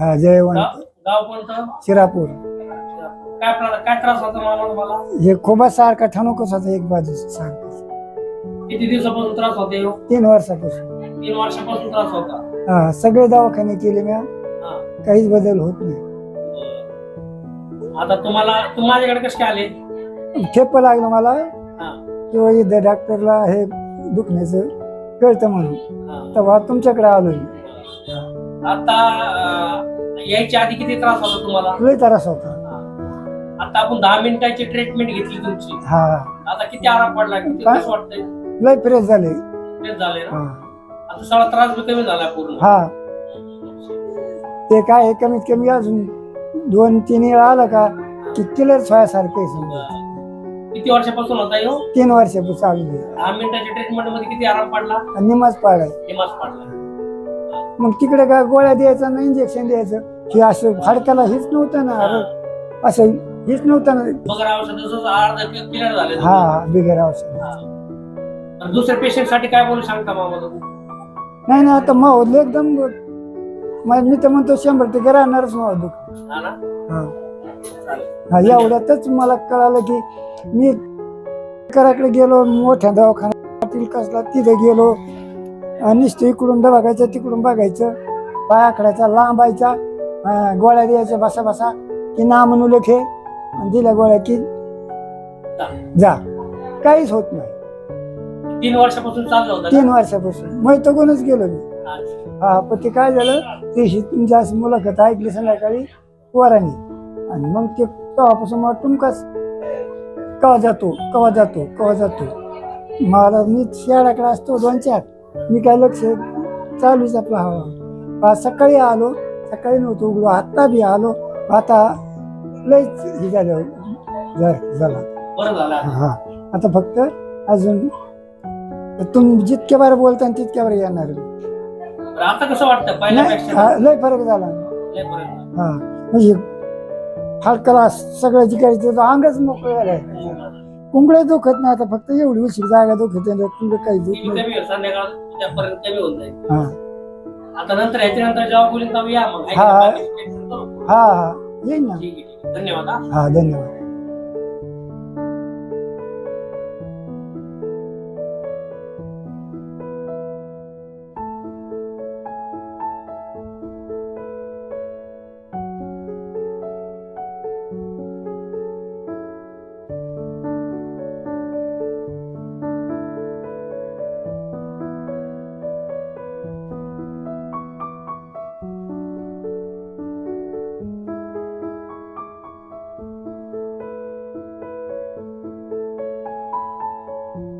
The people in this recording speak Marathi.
हा जयवंत. गाव गाव कोणतं? शिरापूर. काय प्रा- काय त्रास होता मामा तुम्हाला? हे खूपच सारखा ठणूकच होता एक बाजू सारखा. किती दिवसापासून त्रास होते? तीन वर्षापासून. तीन वर्षापासून त्रास होता. हा सगळे दवाखाने केले मी हा. काहीच बदल होत नाही. आता तुम्हाला माझ्याकडे कसे आले? ठेप लागलं मला. हा, किंवा इथं डॉक्टरला हे दुखण्याचं कळतं म्हणून. हा. तेव्हा तुमच्याकडे आलो मी. आता अं, यायच्या आधी किती त्रास होता तुम्हाला? लय त्रास होता. आता आपण दहा मिनिटाची ट्रीटमेंट घेतली तुमची. हा. आता किती आराम पडला? किती काय? वाटतंय? लय फ्रेश झाले. तेच झाले ना? हा. आता सगळा त्रास बी कमी झाला पूर्ण. हा. ते काय आहे, कमीत कमी अजून दोन तीन वेळा आलं का की किलर सोयासारखे समजा. किती वर्षापासून होता ह्यो तीन वर्षापासून चालू आहे. दहा मिनिटाच्या ट्रीटमेंटमध्ये किती आराम पडला? आणि निमाज पाडाय. निमास पडला. मग तिकडे काय गोळ्या द्यायचं ना इंजेक्शन द्यायचं? हे असं हाडकाला हेच नव्हतं ना अरे असं हेच नव्हतं ना. बगर औषध अर्धा क्लिअर झाले हा हा बिगर औषध. दुसऱ्या पेशंटसाठी काय बोलू सांगता मामा तुम्ही? नाही ना आता माहोल एकदम मग मी तर म्हणतो शंभर टक्के राहणारच माहोल दुख. हा ना? हा. चालेल. हा एवढ्यातच मला कळालं की मी कराकडे गेलो मोठ्या दवाखान्यातील कसला तिथे गेलो. नुसतं इकडून बघायचं तिकडून बघायचं. पाय आखडायचा लांबायचा. गोळ्या द्यायच्या बसा बसा. की ना म्हणू लेखे. आणि दिल्या गोळ्या की जा. काहीच होत नाही. तीन वर्षापासून तीन वर्षापासून. मग तो कोणच गेलो मी? हा पण ते काय झालं? ते तुमची अशी मुलाखत ऐकली संध्याकाळी पोरांनी. आणि मग ते तेव्हापासून मला तुमकाच कवा जातो कवा जातो कवा जातो. मला मी शेळाकडे असतो दोन चार. मी काय लक्ष चालूच आपला हवा. सकाळी आलो सकाळी नव्हतो उघडू आता बी आलो. आता लयच हे झालं झाला. हा. आता फक्त अजून तुम्ही जितक्या बार बोलता तितक्या बार येणार लय फरक झाला. हा. म्हणजे हलकाला सगळं जिकायचं तर अंगच मोकळं झालंय. कुंबळे दुखत नाही आता फक्त एवढी उशीर जागा दुखत नाही कुंबळे काही दुख किती नाही. कमी होईल संध्याकाळ उद्यापर्यंत कमी होऊन जाईल. हा. आता नंतर ह्याच्या नंतर जेव्हा बोलीन तेव्हा या मग. हा. करू. हा हा. येईन ना. ठीक आहे ठीक आहे. धन्यवाद हा. हा धन्यवाद.